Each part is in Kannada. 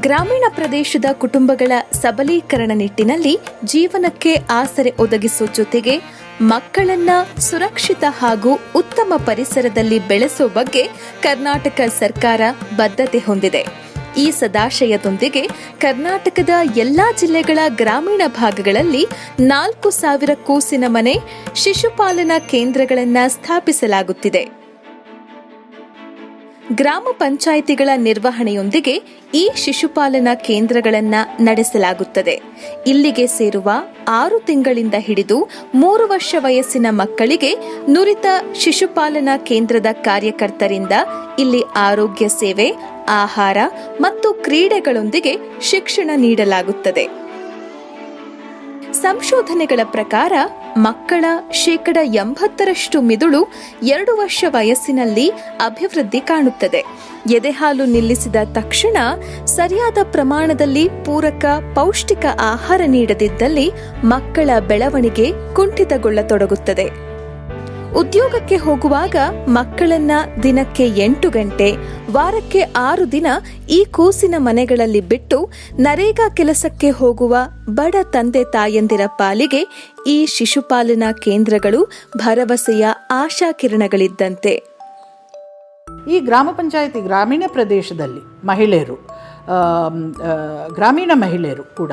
ಗ್ರಾಮೀಣ ಪ್ರದೇಶದ ಕುಟುಂಬಗಳ ಸಬಲೀಕರಣ ನಿಟ್ಟಿನಲ್ಲಿ ಜೀವನಕ್ಕೆ ಆಸರೆ ಒದಗಿಸುವ ಜೊತೆಗೆ ಮಕ್ಕಳನ್ನ ಸುರಕ್ಷಿತ ಹಾಗೂ ಉತ್ತಮ ಪರಿಸರದಲ್ಲಿ ಬೆಳೆಸೋ ಬಗ್ಗೆ ಕರ್ನಾಟಕ ಸರ್ಕಾರ ಬದ್ಧತೆ ಹೊಂದಿದೆ. ಈ ಸದಾಶಯದೊಂದಿಗೆ ಕರ್ನಾಟಕದ ಎಲ್ಲಾ ಜಿಲ್ಲೆಗಳ ಗ್ರಾಮೀಣ ಭಾಗಗಳಲ್ಲಿ ನಾಲ್ಕು ಸಾವಿರ ಕೂಸಿನ ಮನೆ, ಶಿಶುಪಾಲನಾ ಕೇಂದ್ರಗಳನ್ನು ಸ್ಥಾಪಿಸಲಾಗುತ್ತಿದೆ. ಗ್ರಾಮ ಪಂಚಾಯಿತಿಗಳ ನಿರ್ವಹಣೆಯೊಂದಿಗೆ ಈ ಶಿಶುಪಾಲನಾ ಕೇಂದ್ರಗಳನ್ನ ನಡೆಸಲಾಗುತ್ತದೆ. ಇಲ್ಲಿಗೆ ಸೇರುವ ಆರು ತಿಂಗಳಿಂದ ಹಿಡಿದು ಮೂರು ವರ್ಷ ವಯಸ್ಸಿನ ಮಕ್ಕಳಿಗೆ ನುರಿತ ಶಿಶುಪಾಲನಾ ಕೇಂದ್ರದ ಕಾರ್ಯಕರ್ತರಿಂದ ಇಲ್ಲಿ ಆರೋಗ್ಯ ಸೇವೆ, ಆಹಾರ ಮತ್ತು ಕ್ರೀಡೆಗಳೊಂದಿಗೆ ಶಿಕ್ಷಣ ನೀಡಲಾಗುತ್ತದೆ. ಸಂಶೋಧನೆಗಳ ಪ್ರಕಾರ ಮಕ್ಕಳ ಶೇಕಡ ಎಂಬತ್ತರಷ್ಟು ಮಿದುಳು ಎರಡು ವರ್ಷ ವಯಸ್ಸಿನಲ್ಲಿ ಅಭಿವೃದ್ಧಿ ಕಾಣುತ್ತದೆ. ಎದೆಹಾಲು ನಿಲ್ಲಿಸಿದ ತಕ್ಷಣ ಸರಿಯಾದ ಪ್ರಮಾಣದಲ್ಲಿ ಪೂರಕ ಪೌಷ್ಟಿಕ ಆಹಾರ ನೀಡದಿದ್ದಲ್ಲಿ ಮಕ್ಕಳ ಬೆಳವಣಿಗೆ ಕುಂಠಿತಗೊಳ್ಳತೊಡಗುತ್ತದೆ. ಉದ್ಯೋಗಕ್ಕೆ ಹೋಗುವಾಗ ಮಕ್ಕಳನ್ನ ದಿನಕ್ಕೆ ಎಂಟು ಗಂಟೆ, ವಾರಕ್ಕೆ ಆರು ದಿನ ಈ ಕೂಸಿನ ಮನೆಗಳಲ್ಲಿ ಬಿಟ್ಟು ನರೇಗಾ ಕೆಲಸಕ್ಕೆ ಹೋಗುವ ಬಡ ತಂದೆ ತಾಯಂದಿರ ಪಾಲಿಗೆ ಈ ಶಿಶುಪಾಲನಾ ಕೇಂದ್ರಗಳು ಭರವಸೆಯ ಆಶಾಕಿರಣಗಳಿದ್ದಂತೆ. ಈ ಗ್ರಾಮ ಪಂಚಾಯತಿ ಗ್ರಾಮೀಣ ಪ್ರದೇಶದಲ್ಲಿ ಮಹಿಳೆಯರು ಗ್ರಾಮೀಣ ಮಹಿಳೆಯರು ಕೂಡ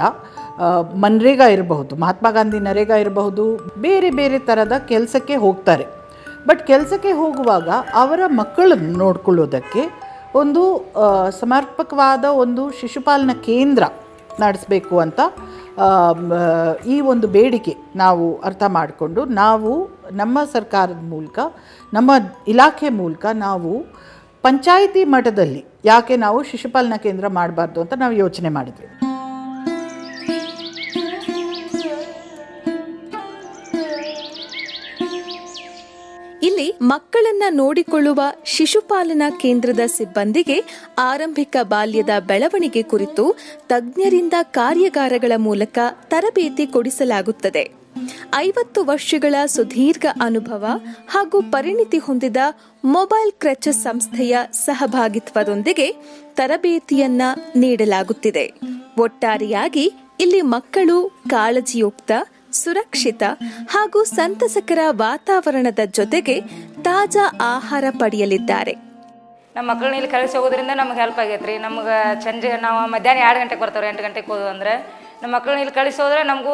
ಮನ್ರೇಗಾ ಇರಬಹುದು, ಮಹಾತ್ಮ ಗಾಂಧಿ ನರೇಗಾ ಇರಬಹುದು, ಬೇರೆ ಬೇರೆ ಥರದ ಕೆಲಸಕ್ಕೆ ಹೋಗ್ತಾರೆ. ಬಟ್ ಕೆಲಸಕ್ಕೆ ಹೋಗುವಾಗ ಅವರ ಮಕ್ಕಳನ್ನು ನೋಡ್ಕೊಳ್ಳೋದಕ್ಕೆ ಒಂದು ಸಮರ್ಪಕವಾದ ಒಂದು ಶಿಶುಪಾಲನಾ ಕೇಂದ್ರ ನಡೆಸಬೇಕು ಅಂತ ಈ ಒಂದು ಬೇಡಿಕೆ ನಾವು ಅರ್ಥ ಮಾಡಿಕೊಂಡು ನಾವು ನಮ್ಮ ಸರ್ಕಾರದ ಮೂಲಕ, ನಮ್ಮ ಇಲಾಖೆ ಮೂಲಕ ನಾವು ಪಂಚಾಯಿತಿ ಮಟ್ಟದಲ್ಲಿ ಯಾಕೆ ನಾವು ಶಿಶುಪಾಲನಾ ಕೇಂದ್ರ ಮಾಡಬಾರ್ದು ಅಂತ ನಾವು ಯೋಚನೆ ಮಾಡಿದ್ವಿ. ಇಲ್ಲಿ ಮಕ್ಕಳನ್ನ ನೋಡಿಕೊಳ್ಳುವ ಶಿಶುಪಾಲನಾ ಕೇಂದ್ರದ ಸಿಬ್ಬಂದಿಗೆ ಆರಂಭಿಕ ಬಾಲ್ಯದ ಬೆಳವಣಿಗೆ ಕುರಿತು ತಜ್ಞರಿಂದ ಕಾರ್ಯಾಗಾರಗಳ ಮೂಲಕ ತರಬೇತಿ ಕೊಡಿಸಲಾಗುತ್ತದೆ. ಐವತ್ತು ವರ್ಷಗಳ ಸುದೀರ್ಘ ಅನುಭವ ಹಾಗೂ ಪರಿಣಿತಿ ಹೊಂದಿದ ಮೊಬೈಲ್ ಕ್ರಚಸ್ ಸಂಸ್ಥೆಯ ಸಹಭಾಗಿತ್ವದೊಂದಿಗೆ ತರಬೇತಿಯನ್ನ ನೀಡಲಾಗುತ್ತಿದೆ. ಒಟ್ಟಾರೆಯಾಗಿ ಇಲ್ಲಿ ಮಕ್ಕಳು ಕಾಳಜಿಯುಕ್ತ ಸುರಕ್ಷಿತ ಹಾಗೂ ಸಂತಸಕರ ವಾತಾವರಣದ ಜೊತೆಗೆ ತಾಜಾ ಆಹಾರ ಪಡೆಯಲಿದ್ದಾರೆ. ನಮ್ಮ ಮಕ್ಕಳನ್ನ ಇಲ್ಲಿ ಕಳಿಸಿ ಹೋಗೋದ್ರಿಂದ ನಮ್ಗೆ ಹೆಲ್ಪ್ ಆಗೈತೆ ರೀ ನಮ್ಗೆ ಸಂಜೆ ನಾವು ಮಧ್ಯಾಹ್ನ ಎರಡು ಗಂಟೆಗೆ ಬರ್ತಾವ್ರಿ ಎಂಟು ಗಂಟೆಗೆ ಹೋದ್ವು ಅಂದ್ರೆ. ನಮ್ಮ ಮಕ್ಕಳನ್ನ ಇಲ್ಲಿ ಕಳಿಸಿ ಹೋದ್ರೆ ನಮಗೂ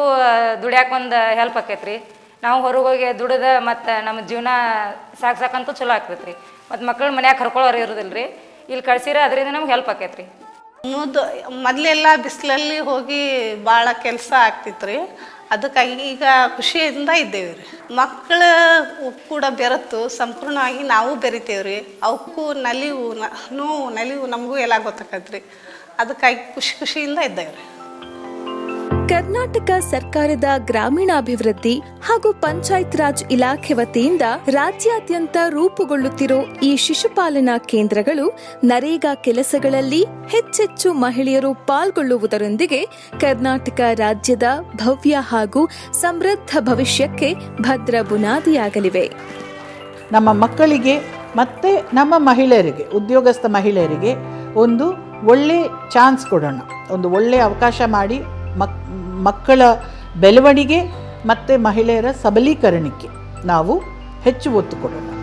ದುಡಿಯಾಕ ಒಂದು ಹೆಲ್ಪ್ ಆಕೈತೆ ರೀ ನಾವು ಹೊರಗೆ ಹೋಗಿ ದುಡಿದ ಮತ್ತು ನಮ್ಮ ಜೀವನ ಸಾಕು ಸಾಕಂತೂ ಚಲೋ ಆಗ್ತೈತೆ ರೀ ಮತ್ತು ಮಕ್ಕಳು ಮನ್ಯಾಗ ಕರ್ಕೊಳ್ಳೋರು ಇರೋದಿಲ್ಲ ರೀ ಇಲ್ಲಿ ಕಳ್ಸಿರ ಅದರಿಂದ ನಮ್ಗೆ ಹೆಲ್ಪ್ ಆಕೈತೆ ರೀ ಮೊದ ಮೊದಲೆಲ್ಲ ಬಿಸಿಲಲ್ಲಿ ಹೋಗಿ ಭಾಳ ಕೆಲಸ ಆಗ್ತಿತ್ತು ರೀ ಅದಕ್ಕಾಗಿ ಈಗ ಖುಷಿಯಿಂದ ಇದ್ದೇವೆ ರೀ ಮಕ್ಕಳು ಕೂಡ ಬೆರೆತು ಸಂಪೂರ್ಣವಾಗಿ ನಾವು ಬೆರಿತೇವೆ ರೀ ಅವಕ್ಕೂ ನಲಿವು ನೋವು, ನಲಿವು ನಮಗೂ ಎಲ್ಲ ಗೊತ್ತಾಗತ್ತೆ ರೀ ಅದಕ್ಕಾಗಿ ಖುಷಿ ಖುಷಿಯಿಂದ ಇದ್ದೇವೆ ರೀ ಕರ್ನಾಟಕ ಸರ್ಕಾರದ ಗ್ರಾಮೀಣಾಭಿವೃದ್ಧಿ ಹಾಗೂ ಪಂಚಾಯತ್ ರಾಜ್ ಇಲಾಖೆ ವತಿಯಿಂದ ರಾಜ್ಯಾದ್ಯಂತ ರೂಪುಗೊಳ್ಳುತ್ತಿರೋ ಈ ಶಿಶುಪಾಲನಾ ಕೇಂದ್ರಗಳು ನರೇಗಾ ಕೆಲಸಗಳಲ್ಲಿ ಹೆಚ್ಚೆಚ್ಚು ಮಹಿಳೆಯರು ಪಾಲ್ಗೊಳ್ಳುವುದರೊಂದಿಗೆ ಕರ್ನಾಟಕ ರಾಜ್ಯದ ಭವ್ಯ ಹಾಗೂ ಸಮೃದ್ಧ ಭವಿಷ್ಯಕ್ಕೆ ಭದ್ರ ಬುನಾದಿಯಾಗಲಿವೆ. ನಮ್ಮ ಮಕ್ಕಳಿಗೆ ಮತ್ತು ನಮ್ಮ ಮಹಿಳೆಯರಿಗೆ, ಉದ್ಯೋಗಸ್ಥ ಮಹಿಳೆಯರಿಗೆ ಒಂದು ಒಳ್ಳೆ ಚಾನ್ಸ್ ಕೊಡೋಣ. ಒಂದು ಒಳ್ಳೆ ಅವಕಾಶ ಮಾಡಿ ಮಕ್ ಮಕ್ಕಳ ಬೆಳವಣಿಗೆ ಮತ್ತು ಮಹಿಳೆಯರ ಸಬಲೀಕರಣಕ್ಕೆ ನಾವು ಹೆಚ್ಚು ಒತ್ತು ಕೊಡೋಣ.